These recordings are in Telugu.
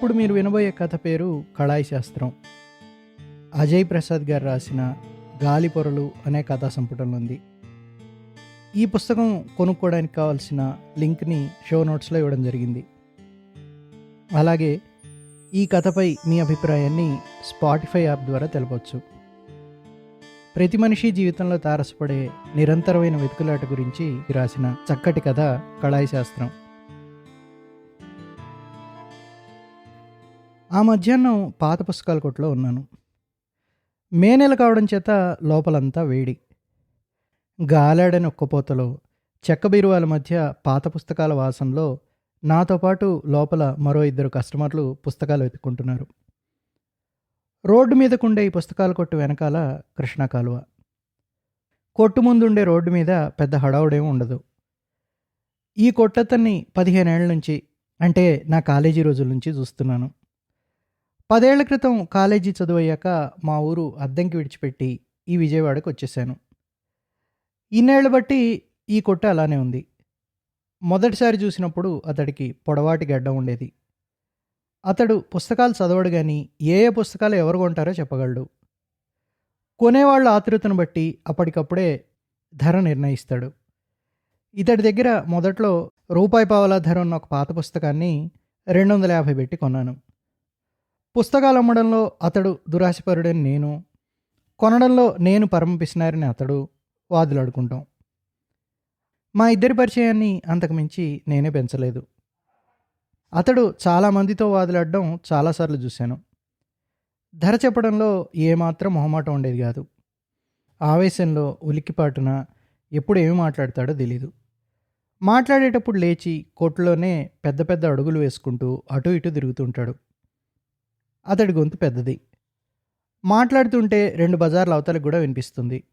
ఇప్పుడు మీరు వినబోయే కథ పేరు కళాయి శాస్త్రం. అజయ్ ప్రసాద్ గారు రాసిన గాలి పొరలు అనే కథా సంపుటంలో ఉంది. ఈ పుస్తకం కొనుక్కోవడానికి కావాల్సిన లింక్ని షో నోట్స్లో ఇవ్వడం జరిగింది. అలాగే ఈ కథపై మీ అభిప్రాయాన్ని స్పాటిఫై యాప్ ద్వారా తెలపవచ్చు ప్రతి మనిషి జీవితంలో తారసపడే నిరంతరమైన వెతుకులాట గురించి రాసిన చక్కటి కథ కళాయి శాస్త్రం. ఆ మధ్యాహ్నం పాత పుస్తకాల కొట్లో ఉన్నాను. మే నెల కావడం చేత లోపలంతా వేడి. గాలాడని ఒక్కపోతలో చెక్క బీరువాల మధ్య పాత పుస్తకాల వాసనలో నాతో పాటు లోపల మరో ఇద్దరు కస్టమర్లు పుస్తకాలు వెతుక్కుంటున్నారు. రోడ్డు మీదకుండే ఈ పుస్తకాల కొట్టు వెనకాల కృష్ణా కాలువ. కొట్టు ముందుండే రోడ్డు మీద పెద్ద హడావుడేం ఉండదు. ఈ కొట్టతన్ని పదిహేనేళ్ళ నుంచి అంటే నా కాలేజీ రోజుల నుంచి చూస్తున్నాను. పదేళ్ళ క్రితం కాలేజీ చదువయ్యాక మా ఊరు అద్దెంకి విడిచిపెట్టి ఈ విజయవాడకు వచ్చేసాను. ఇన్నేళ్ళు బట్టి ఈ కొట్ట అలానే ఉంది. మొదటిసారి చూసినప్పుడు అతడికి పొడవాటి గడ్డం ఉండేది. అతడు పుస్తకాలు చదవడు కానీ ఏ ఏ పుస్తకాలు ఎవరు కొంటారో చెప్పగలడు. కొనేవాళ్ళ ఆతృతను బట్టి అప్పటికప్పుడే ధర నిర్ణయిస్తాడు. ఇతడి దగ్గర మొదట్లో రూపాయి పావలా ధర ఉన్న ఒక పాత పుస్తకాన్ని రెండు వందల యాభై పెట్టి కొన్నాను. పుస్తకాలు అమ్మడంలో అతడు దురాశపరుడని నేను కొనడంలో నేను పరమ పిసినారని అతడు వాదులాడుకుంటాం. మా ఇద్దరి పరిచయాన్ని అంతకుమించి నేనే పెంచలేదు. అతడు చాలామందితో వాదులాడడం చాలాసార్లు చూశాను. ధర చెప్పడంలో ఏమాత్రం మొహమాటం ఉండేది కాదు. ఆవేశంలో ఉలిక్కిపాటున ఎప్పుడు ఏమి మాట్లాడతాడో తెలీదు. మాట్లాడేటప్పుడు లేచి కోట్లోనే పెద్ద పెద్ద అడుగులు వేసుకుంటూ అటు ఇటు తిరుగుతుంటాడు అతడి గొంతు పెద్దది. మాట్లాడుతుంటే రెండు బజార్ల అవతలకు కూడా వినిపిస్తుంది.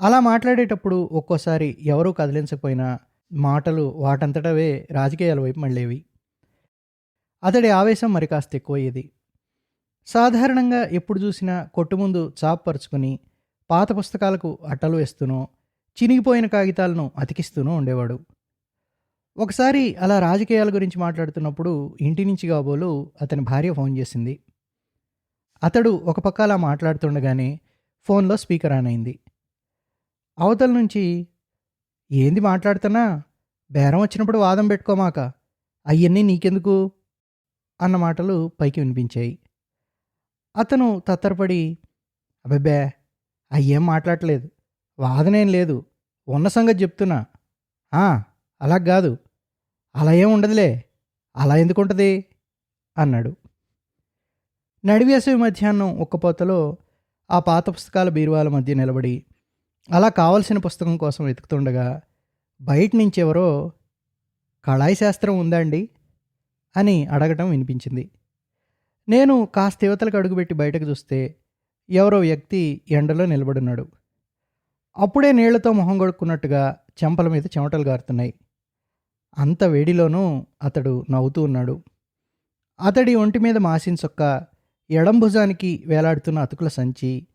అలా మాట్లాడేటప్పుడు ఒక్కోసారి ఎవరూ కదిలించకపోయినా మాటలు వాటంతటవే రాజకీయాల వైపు మళ్ళేవి. అతడి ఆవేశం మరి కాస్త ఎక్కువయ్యేది. సాధారణంగా ఎప్పుడు చూసినా కొట్టు ముందు చాప్ పరుచుకుని పాత పుస్తకాలకు అట్టలు వేస్తూనో చినిగిపోయిన కాగితాలను అతికిస్తూనూ ఉండేవాడు. ఒకసారి అలా రాజకీయాల గురించి మాట్లాడుతున్నప్పుడు ఇంటి నుంచి కాబోలు అతని భార్య ఫోన్ చేసింది. అతడు ఒక పక్క అలా మాట్లాడుతుండగానే ఫోన్లో స్పీకర్ ఆన్ అయింది. అవతల నుంచి ఏంది మాట్లాడుతున్నా? బేరం వచ్చినప్పుడు వాదం పెట్టుకోమాక. అవన్నీ నీకెందుకు? అన్న మాటలు పైకి వినిపించాయి. అతను తత్తరపడి అబ్బబ్బే అయ్యేం మాట్లాడలేదు వాదనేం లేదు. ఉన్న సంగతి చెప్తున్నా. అలా కాదు. అలా ఏం ఉండదులే. అలా ఎందుకుంటుంది అన్నాడు. నడివేసవి మధ్యాహ్నం ఒక్కపోతలో ఆ పాత పుస్తకాల బీరువాల మధ్య నిలబడి అలా కావలసిన పుస్తకం కోసం వెతుకుతుండగా బయట నుంచి ఎవరో కళాయి శాస్త్రం ఉందా అండి? అని అడగటం వినిపించింది. నేను కాస్త యువతలకు అడుగుపెట్టి బయటకు చూస్తే ఎవరో వ్యక్తి ఎండలో నిలబడున్నాడు అప్పుడే నీళ్ళతో మొహం కొడుక్కున్నట్టుగా చెంపల మీద చెమటలు గారుతున్నాయి. అంత వేడిలోనూ అతడు నవ్వుతూ ఉన్నాడు. అతడి ఒంటి మీద మాసిన చొక్క ఎడం భుజానికి వేలాడుతున్న అతుకుల సంచి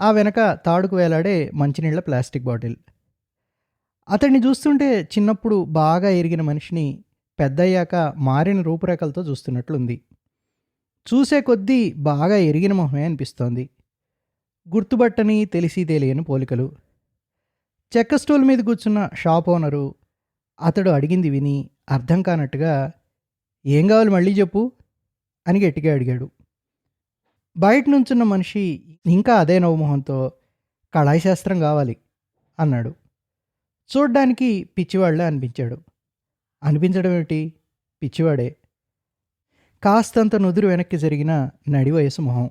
ఆ వెనక తాడుకు వేలాడే మంచినీళ్ళ ప్లాస్టిక్ బాటిల్. అతడిని చూస్తుంటే చిన్నప్పుడు బాగా ఎరిగిన మనిషిని పెద్దయ్యాక మారిన రూపురేఖలతో చూస్తున్నట్లుంది. చూసే కొద్దీ బాగా ఎరిగిన మొహమే అనిపిస్తోంది. గుర్తుబట్టని తెలిసి తెలియని పోలికలు. చెక్క స్టూల్ మీద కూర్చున్న షాప్ ఓనరు అతడు అడిగింది విని అర్థం కానట్టుగా ఏం కావాలి మళ్ళీ చెప్పు? అని గట్టిగా అడిగాడు. బయట నుంచున్న మనిషి ఇంకా అదే నవ్వుమోహంతో కళాయి శాస్త్రం కావాలి అన్నాడు. చూడ్డానికి పిచ్చివాళ్ళే అనిపించాడు. అనిపించడం ఏమిటి? పిచ్చివాడే. కాస్తంత నుదురు వెనక్కి జరిగిన నడి వయసు మొహం.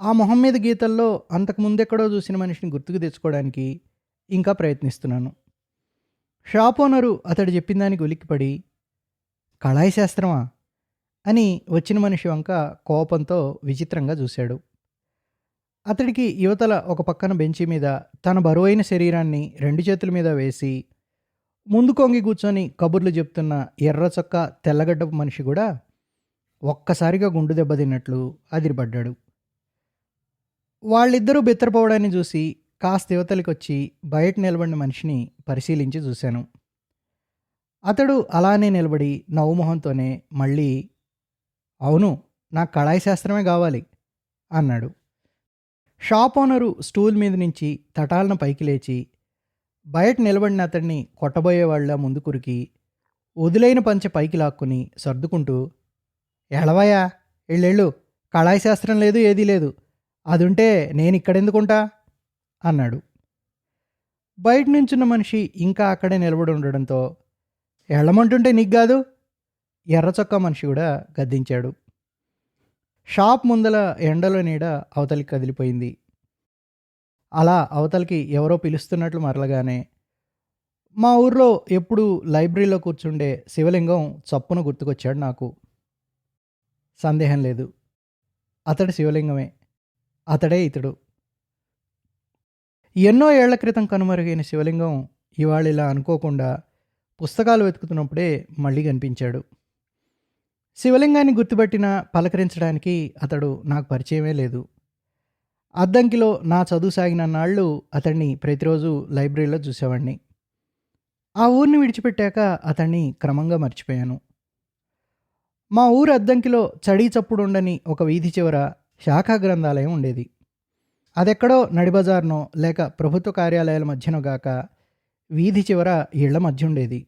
ఆ మొహం మీద గీతల్లో అంతకుముందెక్కడో చూసిన మనిషిని గుర్తుకు తెచ్చుకోవడానికి ఇంకా ప్రయత్నిస్తున్నాను. షాప్ ఓనరు అతడు చెప్పిన దానికి ఉలిక్కిపడి కళాయి శాస్త్రమా? అని వచ్చిన మనిషి వంక కోపంతో విచిత్రంగా చూశాడు. అతడికి యువతల ఒక పక్కన బెంచి మీద తన బరువైన శరీరాన్ని రెండు చేతుల మీద వేసి ముందు కొంగి కూర్చొని కబుర్లు చెప్తున్న ఎర్ర చొక్క తెల్లగడ్డపు మనిషి కూడా ఒక్కసారిగా గుండు దెబ్బతిన్నట్లు అదిరిపడ్డాడు. వాళ్ళిద్దరూ బెత్తరపోవడాన్ని చూసి కాస్త యువతలకి వచ్చి బయట నిలబడిన మనిషిని పరిశీలించి చూశాను. అతడు అలానే నిలబడి నవ్వుమొహంతోనే మళ్ళీ అవును నాకు కళాయి శాస్త్రమే కావాలి అన్నాడు. షాప్ ఓనరు స్టూల్ మీద నుంచి తటాలను పైకి లేచి బయట నిలబడిన అతడిని కొట్టబోయేవాళ్ళ ముందు కురికి వదిలైన పంచె పైకి లాక్కుని సర్దుకుంటూ ఎలవయా ఎళ్ళెళ్ళు కళాయి శాస్త్రం లేదు ఏదీ లేదు. అదుంటే నేను ఇక్కడెందుకుంటా అన్నాడు. బయట నుంచున్న మనిషి ఇంకా అక్కడే నిలబడి ఉండడంతో ఎళ్ళమంటుంటే నీకు కాదు? ఎర్రచొక్క మనిషి కూడా గద్దించాడు. షాప్ ముందల ఎండలో నీడ అవతలికి కదిలిపోయింది. అలా అవతలికి ఎవరో పిలుస్తున్నట్లు మరలగానే మా ఊర్లో ఎప్పుడు లైబ్రరీలో కూర్చుండే శివలింగం చప్పున గుర్తుకొచ్చాడు నాకు. సందేహం లేదు. అతడు శివలింగమే. అతడే ఇతడు. ఎన్నో ఏళ్ళ క్రితం కనుమరుగైన శివలింగం ఇవాళ ఇలా అనుకోకుండా పుస్తకాలు వెతుకుతున్నప్పుడే మళ్ళీ కనిపించాడు. శివలింగాన్ని గుర్తుపెట్టిన పలకరించడానికి అతడు నాకు పరిచయమే లేదు. అద్దంకిలో నా చదువు సాగిన నాళ్ళు అతన్ని ప్రతిరోజు లైబ్రరీలో చూసేవాడిని ఆ ఊరిని విడిచిపెట్టాక అతన్ని క్రమంగా మర్చిపోయాను. మా ఊరు అద్దంకిలో చడీ చప్పుడు ఉండని ఒక వీధి చివర శాఖా గ్రంథాలయం ఉండేది. అదెక్కడో నడిబజార్నో లేక ప్రభుత్వ కార్యాలయాల మధ్యనో గాక వీధి చివర ఇళ్ళ మధ్య ఉండేది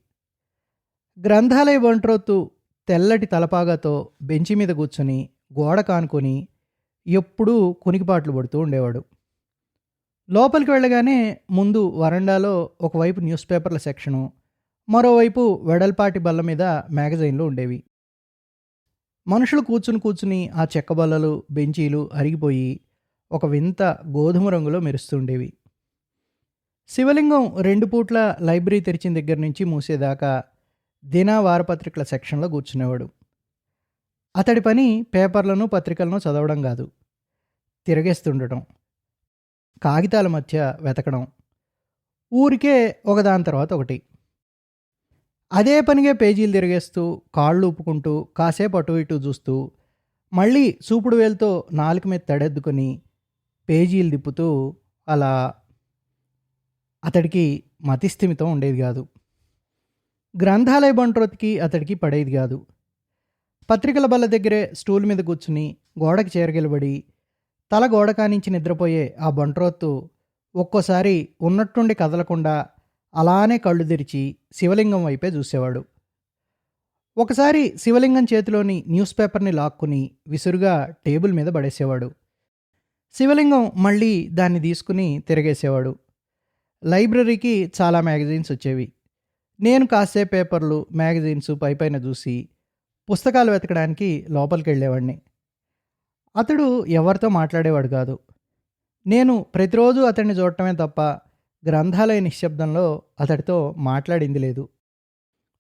గ్రంథాలయ బంట్రోత్తు తెల్లటి తలపాగాతో బెంచి మీద కూర్చుని గోడ కానుకొని ఎప్పుడూ కునికిపాట్లు పడుతూ ఉండేవాడు. లోపలికి వెళ్ళగానే ముందు వరండాలో ఒకవైపు న్యూస్ పేపర్ల సెక్షను మరోవైపు వెడల్పాటి బల్ల మీద మ్యాగజైన్లు ఉండేవి. మనుషులు కూర్చుని కూర్చుని ఆ చెక్క బల్లలు బెంచీలు అరిగిపోయి ఒక వింత గోధుమ రంగులో మెరుస్తుండేవి. శివలింగం రెండు పూట్ల లైబ్రరీ తెరిచిన దగ్గర నుంచి మూసేదాకా దినా వారపత్రికల సెక్షన్లో కూర్చునేవాడు. అతడి పని పేపర్లను పత్రికలను చదవడం కాదు. తిరగేస్తుండటం. కాగితాల మధ్య వెతకడం. ఊరికే ఒకదాని తర్వాత ఒకటి. అదే పనిగా పేజీలు తిరిగేస్తూ కాళ్ళు ఊపుకుంటూ కాసేపు అటు ఇటు చూస్తూ మళ్ళీ చూపుడు వేలుతో నాలుక మీద తడెద్దుకొని పేజీలు తిప్పుతూ అలా అతడికి మతిస్థిమితం ఉండేది కాదు. గ్రంథాలయ బంట్రోత్కి అతడికి పడేది కాదు. పత్రికల బల్ల దగ్గరే స్టూల్ మీద కూర్చుని గోడకి చేరగలబడి తల గోడ కానించి నిద్రపోయే ఆ బంట్రోత్తు ఒక్కోసారి ఉన్నట్టుండి కదలకుండా అలానే కళ్ళు తెరిచి శివలింగం వైపే చూసేవాడు. ఒకసారి శివలింగం చేతిలోని న్యూస్ పేపర్ని లాక్కుని విసురుగా టేబుల్ మీద పడేసేవాడు. శివలింగం మళ్ళీ దాన్ని తీసుకుని తిరగేసేవాడు. లైబ్రరీకి చాలా మ్యాగజైన్స్ వచ్చేవి. నేను కాసే పేపర్లు మ్యాగజైన్స్ పైపైన చూసి పుస్తకాలు వెతకడానికి లోపలికి వెళ్ళేవాడిని అతడు ఎవరితో మాట్లాడేవాడు కాదు. నేను ప్రతిరోజు అతన్ని చూడటమే తప్ప గ్రంథాలయ నిశ్శబ్దంలో అతడితో మాట్లాడింది లేదు.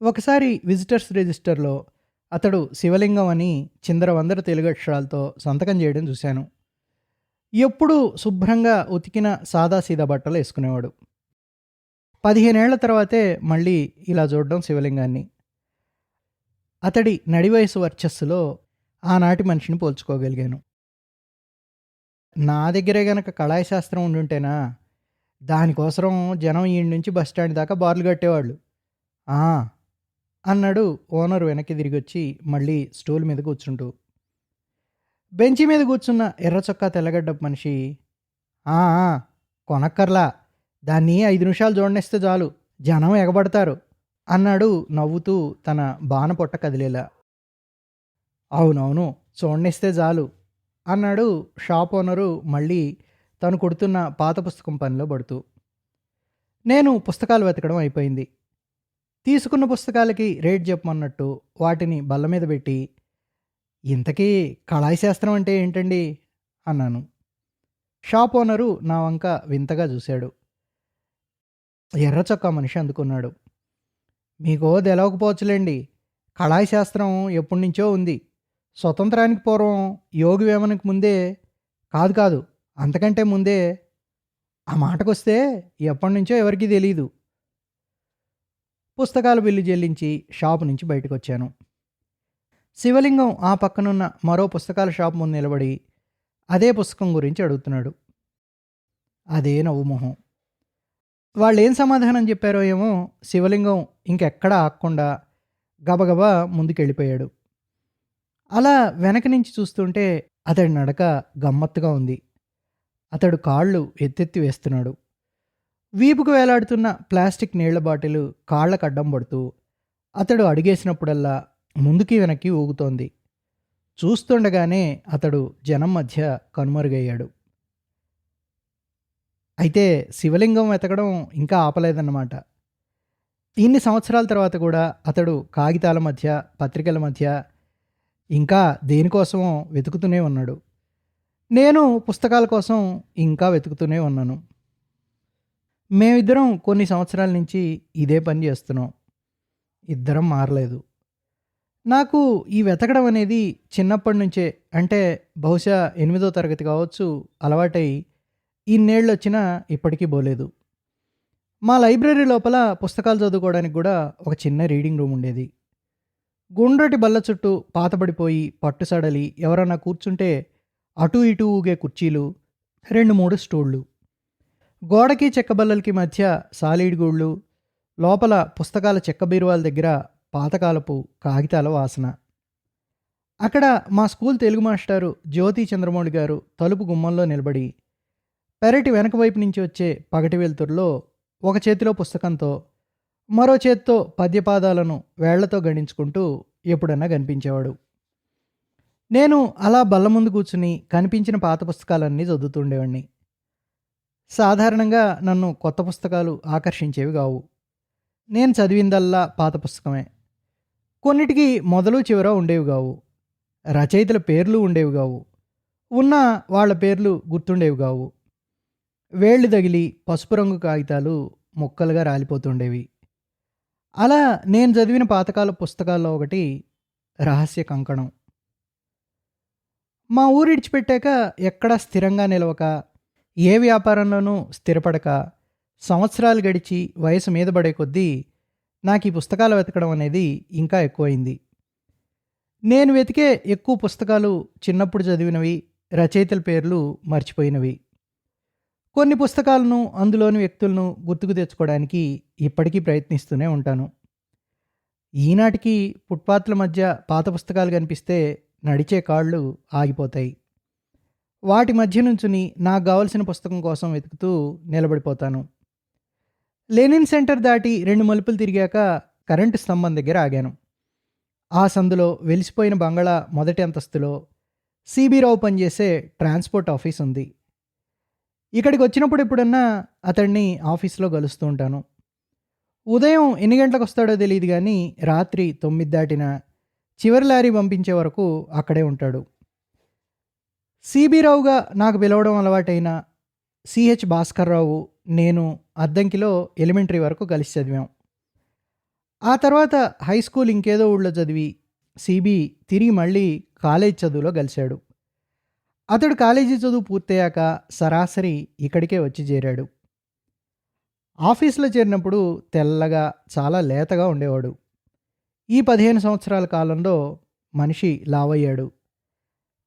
ఒకసారి విజిటర్స్ రిజిస్టర్లో అతడు శివలింగం అని చిందరవందర తెలుగు అక్షరాలతో సంతకం చేయడం చూశాను. ఎప్పుడూ శుభ్రంగా ఉతికిన సాదాసీదా బట్టలు వేసుకునేవాడు. పదిహేనేళ్ళ తర్వాతే మళ్ళీ ఇలా చూడడం శివలింగాన్ని. అతడి నడివయసు వర్చస్సులో ఆనాటి మనిషిని పోల్చుకోగలిగాను. నా దగ్గరే గనక కళాయి శాస్త్రం ఉండుంటేనా? దానికోసం జనం ఈ నుంచి బస్ స్టాండ్ దాకా బార్లు కట్టేవాళ్ళు. అన్నాడు ఓనర్ వెనక్కి తిరిగి వచ్చి మళ్ళీ స్టూల్ మీద కూర్చుంటూ. బెంచి మీద కూర్చున్న ఎర్ర చొక్కా తెల్లగడ్డ మనిషి కొనక్కర్లా. దాన్ని ఐదు నిమిషాలు చూడనిస్తే చాలు. జనం ఎగబడతారు. అన్నాడు నవ్వుతూ తన బాణపొట్ట కదిలేలా. అవునవును చూడనిస్తే చాలు. అన్నాడు షాప్ ఓనరు మళ్ళీ తను కొడుతున్న పాత పుస్తకం పనిలో పడుతూ. నేను పుస్తకాలు వెతకడం అయిపోయింది. తీసుకున్న పుస్తకాలకి రేట్ చెప్పమన్నట్టు వాటిని బల్ల మీద పెట్టి ఇంతకీ కళాయి శాస్త్రం అంటే ఏంటండి? అన్నాను. షాప్ ఓనరు నా వంక వింతగా చూశాడు. ఎర్ర చొక్కా మనిషి అందుకున్నాడు. మీకో తెలవకపోవచ్చులేండి. కళాయి శాస్త్రం ఎప్పటి నుంచో ఉంది. స్వతంత్రానికి పూర్వం యోగి వేమనకి ముందే కాదు కాదు అంతకంటే ముందే ఆ మాటకొస్తే ఎప్పటి నుంచో ఎవరికీ తెలియదు పుస్తకాల బిల్లు చెల్లించి షాపు నుంచి బయటకు వచ్చాను శివలింగం ఆ పక్కనున్న మరో పుస్తకాల షాప్ ముందు నిలబడి అదే పుస్తకం గురించి అడుగుతున్నాడు. అదే నవ్వు మొహం. వాళ్ళు ఏం సమాధానం చెప్పారో ఏమో శివలింగం ఇంకెక్కడా ఆక్కుండా గబగబా ముందుకెళ్ళిపోయాడు. అలా వెనక నుంచి చూస్తుంటే అతడి నడక గమ్మత్తుగా ఉంది. అతడు కాళ్ళు ఎత్తెత్తి వేస్తున్నాడు. వీపుకు వేలాడుతున్న ప్లాస్టిక్ నీళ్ళ బాటిల్ కాళ్ళకు అడ్డం పడుతూ అతడు అడిగేసినప్పుడల్లా ముందుకి వెనక్కి ఊగుతోంది. చూస్తుండగానే అతడు జనం మధ్య కనుమరుగయ్యాడు. అయితే శివలింగం వెతకడం ఇంకా ఆపలేదన్నమాట. ఇన్ని సంవత్సరాల తర్వాత కూడా అతడు కాగితాల మధ్య పత్రికల మధ్య ఇంకా దేనికోసమో వెతుకుతూనే ఉన్నాడు. నేను పుస్తకాల కోసం ఇంకా వెతుకుతూనే ఉన్నాను. మేమిద్దరం కొన్ని సంవత్సరాల నుంచి ఇదే పని చేస్తున్నాం. ఇద్దరం మారలేదు. నాకు ఈ వెతకడం అనేది చిన్నప్పటి నుంచే అంటే బహుశా ఎనిమిదో తరగతి కావచ్చు అలవాటై ఇన్నేళ్ళు వచ్చినా ఇప్పటికీ పోలేదు మా లైబ్రరీ లోపల పుస్తకాలు చదువుకోవడానికి కూడా ఒక చిన్న రీడింగ్ రూమ్ ఉండేది. గుండ్రటి బల్ల చుట్టూ పాతబడిపోయి పట్టుసడలి ఎవరన్నా కూర్చుంటే అటు ఇటు ఊగే కుర్చీలు రెండు మూడు స్టూళ్ళు గోడకి చెక్క బల్లలకి మధ్య సాలీడ్ గూళ్ళు లోపల పుస్తకాల చెక్క బీరువాల దగ్గర పాతకాలపు కాగితాల వాసన. అక్కడ మా స్కూల్ తెలుగు మాస్టారు జ్యోతి చంద్రమౌళి గారు తలుపు గుమ్మంలో నిలబడి పెరటి వెనక వైపు నుంచి వచ్చే పగటి వెలుతురులో ఒక చేతిలో పుస్తకంతో మరో చేత్తో పద్యపాదాలను వేళ్ళతో గణించుకుంటూ ఎప్పుడన్నా కనిపించేవాడు. నేను అలా బల్ల ముందు కూర్చుని కనిపించిన పాత పుస్తకాలన్నీ చదువుతుండేవాడిని సాధారణంగా నన్ను కొత్త పుస్తకాలు ఆకర్షించేవి కావు. నేను చదివిందల్లా పాత పుస్తకమే. కొన్నిటికి మొదలు చివర ఉండేవి కావు. రచయితల పేర్లు ఉండేవి కావు. ఉన్న వాళ్ళ పేర్లు గుర్తుండేవి కావు. వేళ్ళు తగిలి పసుపు రంగు కాగితాలు ముక్కలుగా రాలిపోతుండేవి. అలా నేను చదివిన పాతకాల పుస్తకాల్లో ఒకటి రహస్య కంకణం. మా ఊరు ఇడిచిపెట్టాక ఎక్కడా స్థిరంగా నిలవక ఏ వ్యాపారంలోనూ స్థిరపడక సంవత్సరాలు గడిచి వయసు మీద పడే కొద్దీ నాకు ఈ పుస్తకాలు వెతకడం అనేది ఇంకా ఎక్కువైంది. నేను వెతికే ఎక్కువ పుస్తకాలు చిన్నప్పుడు చదివినవి రచయితల పేర్లు మర్చిపోయినవి. కొన్ని పుస్తకాలను అందులోని వ్యక్తులను గుర్తుకు తెచ్చుకోవడానికి ఇప్పటికీ ప్రయత్నిస్తూనే ఉంటాను. ఈనాటికి ఫుట్పాత్ల మధ్య పాత పుస్తకాలు కనిపిస్తే నడిచే కాళ్ళు ఆగిపోతాయి. వాటి మధ్య నుంచుని నాకు కావలసిన పుస్తకం కోసం వెతుకుతూ నిలబడిపోతాను. లెనిన్ సెంటర్ దాటి రెండు మలుపులు తిరిగాక కరెంటు స్తంభం దగ్గర ఆగాను. ఆ సందులో వెలిసిపోయిన బంగళా మొదటి అంతస్తులో సిబిరావు పనిచేసే ట్రాన్స్పోర్ట్ ఆఫీస్ ఉంది. ఇక్కడికి వచ్చినప్పుడు ఎప్పుడన్నా అతన్ని ఆఫీస్లో కలుస్తూ ఉంటాను. ఉదయం ఎన్ని గంటలకు వస్తాడో తెలియదు కానీ రాత్రి తొమ్మిది దాటిన చివరి లారీ పంపించే వరకు అక్కడే ఉంటాడు. సిబి రావుగా నాకు పిలవడం అలవాటైన సిహెచ్ భాస్కర్ రావు నేను అద్దంకిలో ఎలిమెంటరీ వరకు కలిసి చదివాం. ఆ తర్వాత హై స్కూల్ ఇంకేదో ఊళ్ళో చదివి సిబి తిరిగి మళ్ళీ కాలేజ్ చదువులో కలిశాడు. అతడు కాలేజీ చదువు పూర్తయ్యాక సరాసరి ఇక్కడికే వచ్చి చేరాడు. ఆఫీసులో చేరినప్పుడు తెల్లగా చాలా లేతగా ఉండేవాడు. ఈ పదిహేను సంవత్సరాల కాలంలో మనిషి లావయ్యాడు.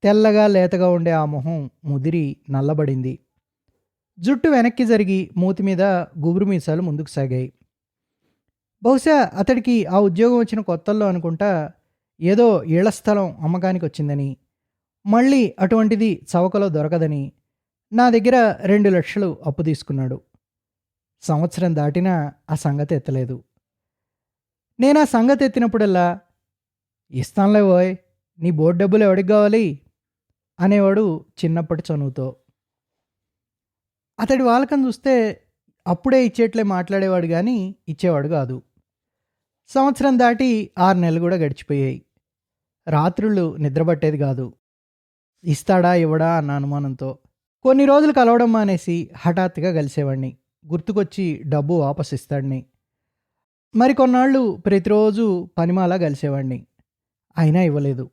తెల్లగా లేతగా ఉండే ఆ మొహం ముదిరి నల్లబడింది. జుట్టు వెనక్కి జరిగి మూతి మీద గుబురు మీసాలు ముందుకు సాగాయి. బహుశా అతడికి ఆ ఉద్యోగం వచ్చిన కొత్తల్లో అనుకుంటా ఏదో ఇళ్ళ స్థలం అమ్మకానికి వచ్చిందని మళ్ళీ అటువంటిది చవకలో దొరకదని నా దగ్గర రెండు లక్షలు అప్పు తీసుకున్నాడు. సంవత్సరం దాటినా ఆ సంగతి ఎత్తలేదు. నేను ఆ సంగతి ఎత్తినప్పుడల్లా ఇస్తానులే ఓయ్ నీ బోర్డు డబ్బులు ఎవడికి కావాలి? అనేవాడు చిన్నప్పటి చనువుతో. అతడి వాళ్ళకని చూస్తే అప్పుడే ఇచ్చేట్లే మాట్లాడేవాడు కానీ ఇచ్చేవాడు కాదు. సంవత్సరం దాటి ఆరు నెలలు కూడా గడిచిపోయాయి. రాత్రులు నిద్రపట్టేది కాదు. ఇస్తాడా ఇవ్వడా అన్న అనుమానంతో కొన్ని రోజులు కలవడం మానేసి హఠాత్తుగా కలిసేవాడిని గుర్తుకొచ్చి డబ్బు వాపస్ ఇస్తాడిని. మరికొన్నాళ్ళు ప్రతిరోజు పనిమాలా కలిసేవాడిని అయినా ఇవ్వలేదు.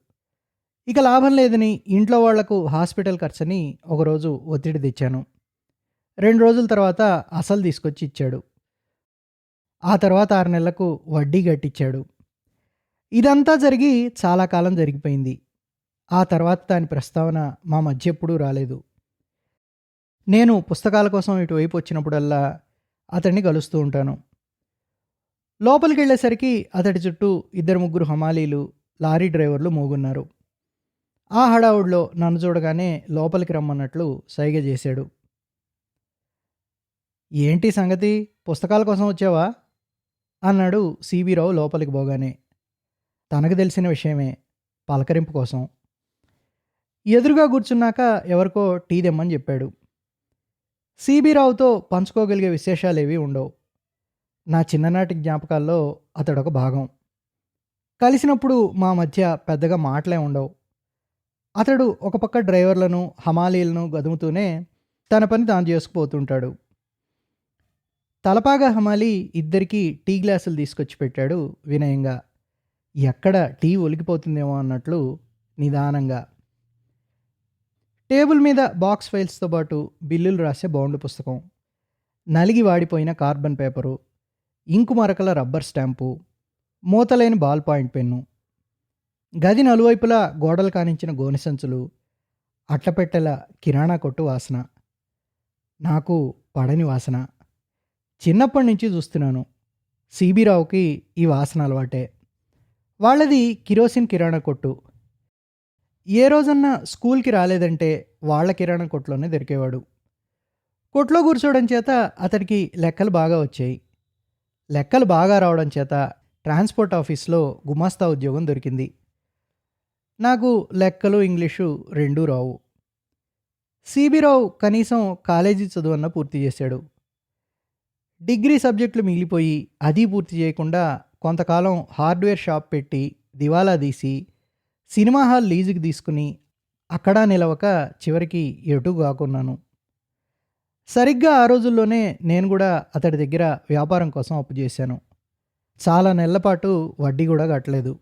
ఇక లాభం లేదని ఇంట్లో వాళ్ళకు హాస్పిటల్ ఖర్చని ఒకరోజు ఒత్తిడి తెచ్చాను. రెండు రోజుల తర్వాత అసలు తీసుకొచ్చి ఇచ్చాడు. ఆ తర్వాత ఆరు నెలలకు వడ్డీ కట్టించాడు ఇదంతా జరిగి చాలా కాలం జరిగిపోయింది. ఆ తర్వాత దాని ప్రస్తావన మా మధ్య ఎప్పుడూ రాలేదు. నేను పుస్తకాల కోసం ఇటువైపు వచ్చినప్పుడల్లా అతన్ని కలుస్తూ ఉంటాను. లోపలికి వెళ్ళేసరికి అతడి చుట్టూ ఇద్దరు ముగ్గురు హమాలీలు లారీ డ్రైవర్లు మోగున్నారు. ఆ హడావుడిలో నన్ను చూడగానే లోపలికి రమ్మన్నట్లు సైగ చేశాడు. ఏంటి సంగతి? పుస్తకాల కోసం వచ్చావా? అన్నాడు సిబిరావు లోపలికి పోగానే. తనకు తెలిసిన విషయమే పలకరింపు కోసం. ఎదురుగా కూర్చున్నాక ఎవరికో టీ తెమ్మని చెప్పాడు. సిబిరావుతో పంచుకోగలిగే విశేషాలేవి ఉండవు. నా చిన్ననాటి జ్ఞాపకాల్లో అతడొక భాగం. కలిసినప్పుడు మా మధ్య పెద్దగా మాటలే ఉండవు. అతడు ఒక పక్క డ్రైవర్లను హమాలీలను గదుముతూనే తన పని తాను చేసుకుపోతుంటాడు. తలపాగా హమాలి ఇద్దరికీ టీ గ్లాసులు తీసుకొచ్చి పెట్టాడు వినయంగా. ఎక్కడ టీ ఒలికిపోతుందేమో అన్నట్లు నిదానంగా. టేబుల్ మీద బాక్స్ ఫైల్స్తో పాటు బిల్లులు రాసే బౌండ్ పుస్తకం. నలిగి వాడిపోయిన కార్బన్ పేపరు ఇంకు మరకల రబ్బర్ స్టాంపు మూతలేని బాల్ పాయింట్ పెన్ను. గది నలువైపులా గోడలు కానించిన గోనె సంచులు అట్లపెట్టెల కిరాణా కొట్టు వాసన. నాకు పడని వాసన. చిన్నప్పటి నుంచి చూస్తున్నాను. సిబిరావుకి ఈ వాసన అలవాటే. వాళ్ళది కిరోసిన్ కిరాణా కొట్టు. ఏ రోజన్నా స్కూల్కి రాలేదంటే వాళ్ళ కిరాణా కొట్టులోనే దొరికేవాడు. కొట్లో కూర్చోవడం చేత అతడికి లెక్కలు బాగా వచ్చాయి. లెక్కలు బాగా రావడం చేత ట్రాన్స్పోర్ట్ ఆఫీస్లో గుమాస్తా ఉద్యోగం దొరికింది. నాకు లెక్కలు ఇంగ్లీషు రెండూ రావు. సిబిరావు కనీసం కాలేజీ చదువన్న పూర్తి చేశాడు. డిగ్రీ సబ్జెక్టులు మిగిలిపోయి అది పూర్తి చేయకుండా కొంతకాలం హార్డ్వేర్ షాప్ పెట్టి దివాలా తీసి సినిమా హాల్ లీజుకి తీసుకుని అక్కడా నిలవక చివరికి ఎటు కాకున్నాను. సరిగ్గా ఆ రోజుల్లోనే నేను కూడా అతడి దగ్గర వ్యాపారం కోసం అప్పు చేశాను. చాలా నెలల పాటు వడ్డీ కూడా కట్టలేదు.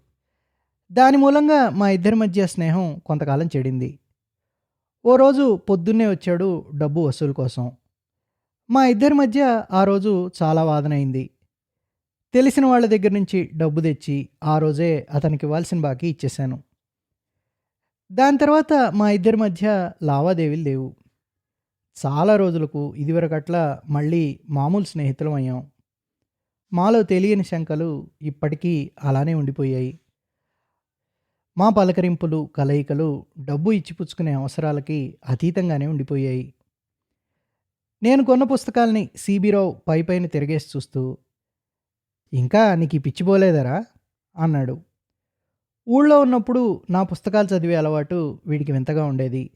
దాని మూలంగా మా ఇద్దరి మధ్య స్నేహం కొంతకాలం చెడింది. ఓ రోజు పొద్దున్నే వచ్చాడు డబ్బు వసూలు కోసం. మా ఇద్దరి మధ్య ఆ రోజు చాలా వాదనైంది తెలిసిన వాళ్ళ దగ్గర నుంచి డబ్బు తెచ్చి ఆ రోజే అతనికి ఇవ్వాల్సిన బాకీ ఇచ్చేశాను. దాని తర్వాత మా ఇద్దరి మధ్య లావాదేవీలు లేవు. చాలా రోజులకు ఇదివరకట్లా మళ్ళీ మామూలు స్నేహితులం అయ్యాం. మాలో తెలియని శంకలు ఇప్పటికీ అలానే ఉండిపోయాయి. మా పలకరింపులు కలయికలు డబ్బు ఇచ్చిపుచ్చుకునే అవసరాలకి అతీతంగానే ఉండిపోయాయి. నేను కొన్న పుస్తకాల్ని సిబిరావు పై పైన తిరిగేసి చూస్తూ ఇంకా నీకు పిచ్చిపోలేదరా అన్నాడు. ఊళ్ళో ఉన్నప్పుడు నా పుస్తకాలు చదివే అలవాటు వీడికి వింతగా ఉండేది.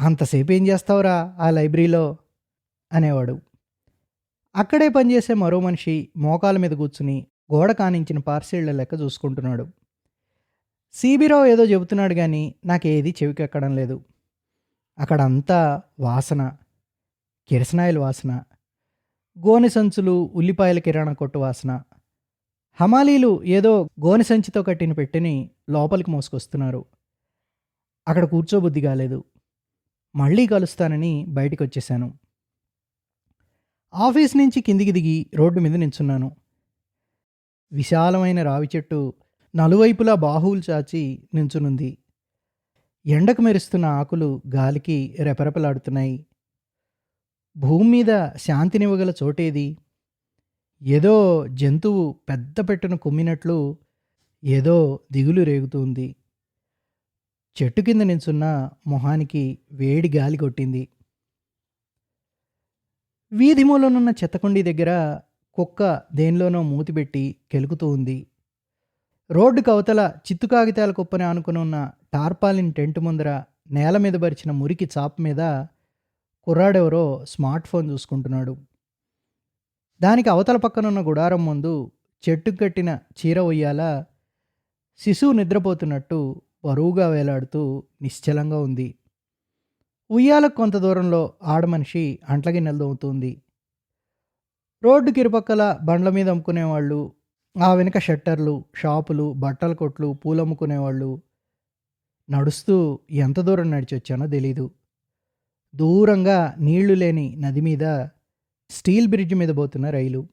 అంతసేపు ఏం చేస్తావురా ఆ లైబ్రరీలో? అనేవాడు. అక్కడే పనిచేసే మరో మనిషి మోకాల మీద కూర్చుని గోడ కానించిన పార్సిళ్ళ లెక్క చూసుకుంటున్నాడు. సీబీరావు ఏదో చెబుతున్నాడు కానీ నాకేది చెవికెక్కడం లేదు. అక్కడంతా వాసన. కిరసనాయిల వాసన గోనె సంచులు ఉల్లిపాయల కిరాణా కొట్టు వాసన హమాలీలు ఏదో గోనె సంచితో కట్టిన పెట్టిని లోపలికి మోసుకొస్తున్నారు. అక్కడ కూర్చోబుద్ధి కాలేదు. మళ్ళీ కలుస్తానని బయటికి వచ్చేసాను ఆఫీస్ నుంచి కిందికి దిగి రోడ్డు మీద నించున్నాను. విశాలమైన రావి చెట్టు నలువైపులా బాహువులు చాచి నించునుంది. ఎండకు మెరుస్తున్న ఆకులు గాలికి రెపరెపలాడుతున్నాయి. భూమి మీద శాంతినివ్వగల చోటేది? ఏదో జంతువు పెద్ద పెట్టును కుమ్మినట్లు ఏదో దిగులు రేగుతుంది. చెట్టు కింద నించున్న మొహానికి వేడి గాలి కొట్టింది. వీధి మూలనున్న చెత్తకుండి దగ్గర కుక్క దేనిలోనో మూతిపెట్టి కెలుకుతూ ఉంది రోడ్డు కవతల చిత్తు కాగితాల కుప్పని ఆనుకుని ఉన్న టార్పాలిన్ టెంట్ ముందర నేల మీద పరిచిన మురికి చాప మీద కుర్రాడెవరో స్మార్ట్ ఫోన్ చూసుకుంటున్నాడు. దానికి అవతల పక్కనున్న గుడారం ముందు చెట్టు కట్టిన చీర ఉయ్యాల శిశువు నిద్రపోతున్నట్టు బరువుగా వేలాడుతూ నిశ్చలంగా ఉంది. ఉయ్యాలకు కొంత దూరంలో ఆడమనిషి అంట్లగిన్నెలు దొవుతుంది రోడ్డుకి ఇరుపక్కల బండ్ల మీద అమ్ముకునేవాళ్ళు ఆ వెనుక షట్టర్లు షాపులు బట్టల కొట్లు పూలమ్ముకునేవాళ్ళు నడుస్తూ ఎంత దూరం నడిచి వచ్చానో తెలీదు. దూరంగా నీళ్ళు లేని నది మీద స్టీల్ బ్రిడ్జ్ మీద పోతున్న రైలు.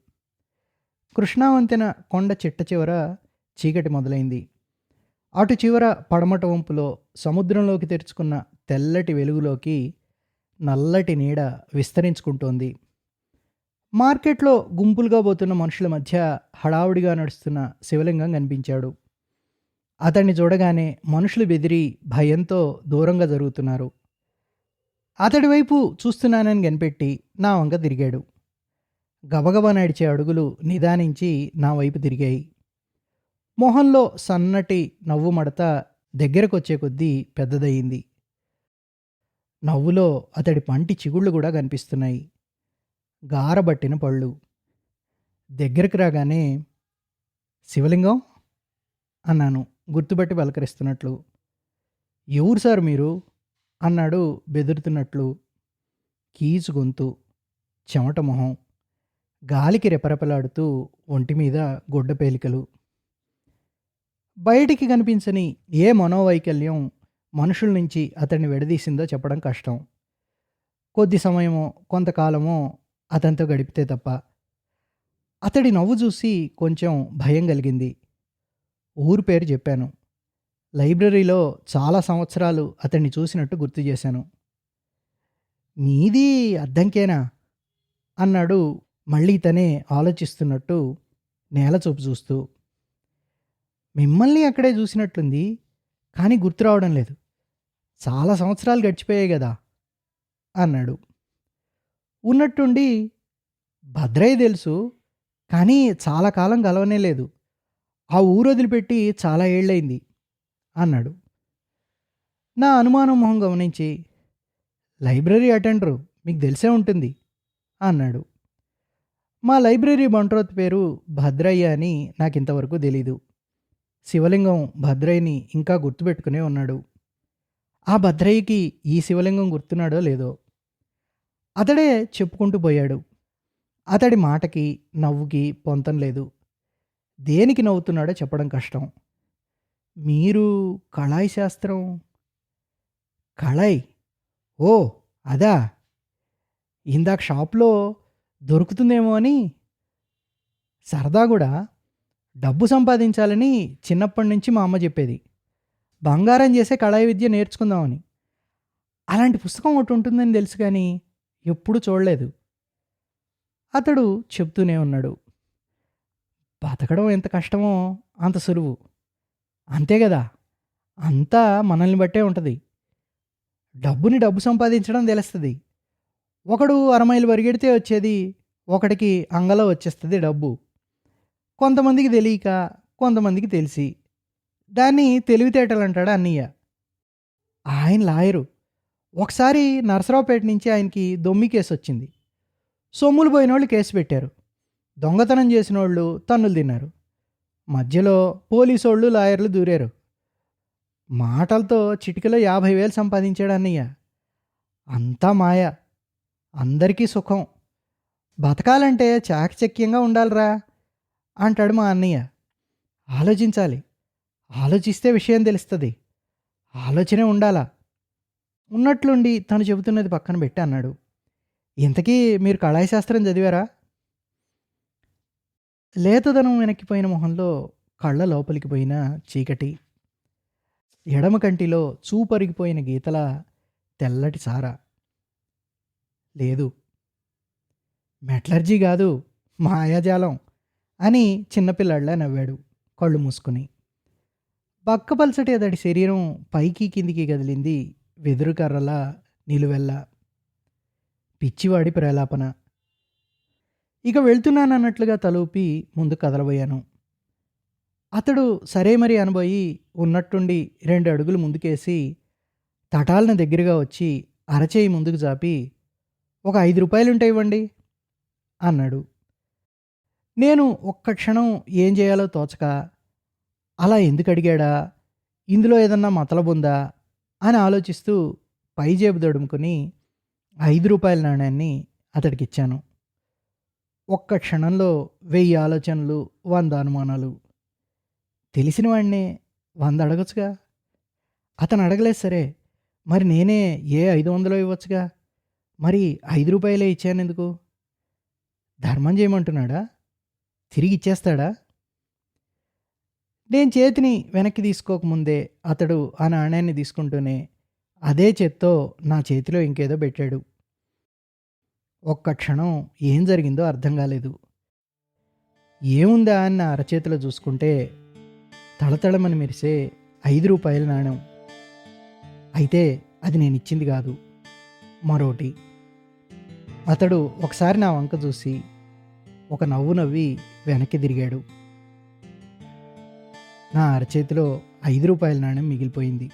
కృష్ణావంతెన కొండ చిట్ట చివర చీకటి మొదలైంది. అటు చివర పడమట వంపులో సముద్రంలోకి తెరుచుకున్న తెల్లటి వెలుగులోకి నల్లటి నీడ విస్తరించుకుంటోంది. మార్కెట్లో గుంపులుగా పోతున్న మనుషుల మధ్య హడావుడిగా నడుస్తున్న శివలింగం కనిపించాడు. అతన్ని చూడగానే మనుషులు బెదిరి భయంతో దూరంగా జరుగుతున్నారు. అతడి వైపు చూస్తున్నానని కనిపెట్టి నా వంక తిరిగాడు. గబగబా నడిచే అడుగులు నిదానించి నా వైపు తిరిగాయి. మొహంలో సన్నటి నవ్వు మడత దగ్గరకొచ్చే కొద్దీ పెద్దదయ్యింది. నవ్వులో అతడి పంటి చిగుళ్ళు కూడా కనిపిస్తున్నాయి. గారబట్టిన పళ్ళు. దగ్గరకు రాగానే శివలింగం? అన్నాను గుర్తుపట్టి పలకరిస్తున్నట్లు. ఎవరు సార్ మీరు? అన్నాడు బెదురుతున్నట్లు. కీచు గొంతు చెమట మొహం గాలికి రెపరెపలాడుతూ ఒంటి మీద గుడ్డ పేలికలు. బయటికి కనిపించని ఏ మనోవైకల్యం మనుషుల నుంచి అతన్ని విడదీసిందో చెప్పడం కష్టం. కొద్ది సమయమో కొంతకాలమో అతనితో గడిపితే తప్ప. అతడి నవ్వు చూసి కొంచెం భయం కలిగింది. ఊరు పేరు చెప్పాను. లైబ్రరీలో చాలా సంవత్సరాలు అతన్ని చూసినట్టు గుర్తు చేశాను. నీది అద్దంకేనా? అన్నాడు మళ్ళీ తనే ఆలోచిస్తున్నట్టు నేల చూపు చూస్తూ. మిమ్మల్ని అక్కడే చూసినట్లుంది కానీ గుర్తు రావడం లేదు. చాలా సంవత్సరాలు గడిచిపోయాయి కదా అన్నాడు. ఉన్నట్టుండి భద్రయ్య తెలుసు కానీ చాలా కాలం కలవనే లేదు. ఆ ఊరు వదిలిపెట్టి చాలా ఏళ్ళైంది అన్నాడు. నా అనుమానం మొహం గమనించి లైబ్రరీ అటెండరు మీకు తెలిసే ఉంటుంది అన్నాడు. మా లైబ్రరీ బంట్రోత్ పేరు భద్రయ్య అని నాకు ఇంతవరకు తెలీదు. శివలింగం భద్రయ్యని ఇంకా గుర్తుపెట్టుకునే ఉన్నాడు. ఆ భద్రయ్యకి ఈ శివలింగం గుర్తున్నాడో లేదో? అతడే చెప్పుకుంటూ పోయాడు. అతడి మాటకి నవ్వుకి పొంతం లేదు. దేనికి నవ్వుతున్నాడో చెప్పడం కష్టం. మీరు కళాయి శాస్త్రం? కళాయి? ఓ అదా? ఇందాక షాప్లో దొరుకుతుందేమో అని. సరదా కూడా. డబ్బు సంపాదించాలని చిన్నప్పటి నుంచి మా అమ్మ చెప్పేది. బంగారం చేసే కళాయి విద్య నేర్చుకుందామని. అలాంటి పుస్తకం ఒకటి ఉంటుందని తెలుసు కానీ ఎప్పుడూ చూడలేదు. అతడు చెప్తూనే ఉన్నాడు. బతకడం ఎంత కష్టమో అంత సులువు. అంతే కదా అంతా మనల్ని బట్టే ఉంటుంది. డబ్బుని డబ్బు సంపాదించడం తెలుస్తుంది. ఒకడు అరమైలు పరిగెడితే వచ్చేది ఒకడికి అంగలో వచ్చేస్తుంది డబ్బు. కొంతమందికి తెలియక కొంతమందికి తెలిసి. దాన్ని తెలివితేటలు అంటాడు అన్నయ్య. ఆయన లాయరు. ఒకసారి నరసరావుపేట నుంచి ఆయనకి దొమ్మి కేసు వచ్చింది సొమ్ములు పోయిన వాళ్ళు కేసు పెట్టారు. దొంగతనం చేసిన వాళ్ళు తన్నులు తిన్నారు. మధ్యలో పోలీసోళ్ళు లాయర్లు దూరారు. మాటలతో చిటికలో యాభై వేలు సంపాదించాడు అన్నయ్య అంతా మాయ. అందరికీ సుఖం. బతకాలంటే చాకచక్యంగా ఉండాలిరా అంటాడు మా అన్నయ్య. ఆలోచించాలి. ఆలోచిస్తే విషయం తెలుస్తుంది. ఆలోచనే ఉండాలా? ఉన్నట్లుండి తను చెబుతున్నది పక్కన పెట్టి అన్నాడు. ఇంతకీ మీరు కళాయి శాస్త్రం చదివారా? లేతదనం వెనక్కిపోయిన మొహంలో కళ్ళ లోపలికి పోయిన చీకటి. ఎడమ కంటిలో చూపరిగిపోయిన గీతల తెల్లటి సారా. లేదు. మెట్లర్జీ కాదు మాయాజాలం అని చిన్నపిల్లాడిలా నవ్వాడు కళ్ళు మూసుకుని. పక్కపలసటి అతడి శరీరం పైకి కిందికి కదిలింది వెదురు నిలువెల్లా నిలువెల్ల. పిచ్చివాడి ప్రేలాపన. ఇక వెళ్తున్నానన్నట్లుగా తలూపి ముందు కదలబోయాను. అతడు సరే మరి అనబోయి ఉన్నట్టుండి రెండు అడుగులు ముందుకేసి తటాలను దగ్గరగా వచ్చి అరచేయి ముందుకు జాపి ఒక ఐదు రూపాయలుంటే ఇవ్వండి అన్నాడు. నేను ఒక్క క్షణం ఏం చేయాలో తోచక అలా ఎందుకు అడిగాడా ఇందులో ఏదన్నా మతలబుందా అని ఆలోచిస్తూ పైజేబు దడుముకుని ఐదు రూపాయల నాణ్యాన్ని అతడికి ఇచ్చాను ఒక్క క్షణంలో వెయ్యి ఆలోచనలు వంద అనుమానాలు. తెలిసిన వాడిని వంద అడగచ్చుగా? అతను అడగలేదు సరే మరి నేనే ఏ ఐదు వందలు ఇవ్వచ్చుగా? మరి ఐదు రూపాయలే ఇచ్చాను ఎందుకు ధర్మం చేయమంటున్నాడా? తిరిగి ఇచ్చేస్తాడా? నేను చేతిని వెనక్కి తీసుకోకముందే అతడు ఆ నాణ్యాన్ని తీసుకుంటూనే అదే చేత్తో నా చేతిలో ఇంకేదో పెట్టాడు. ఒక్క క్షణం ఏం జరిగిందో అర్థం కాలేదు. ఏముందా అని నా అరచేతిలో చూసుకుంటే తళతళమని మెరిసే ఐదు రూపాయల నాణెం. అయితే అది నేను ఇచ్చింది కాదు మరోటి. అతడు ఒకసారి నా వంక చూసి ఒక నవ్వు నవ్వి వెనక్కి తిరిగాడు. నా అరచేతిలో ఐదు రూపాయల నాణెం మిగిలిపోయింది.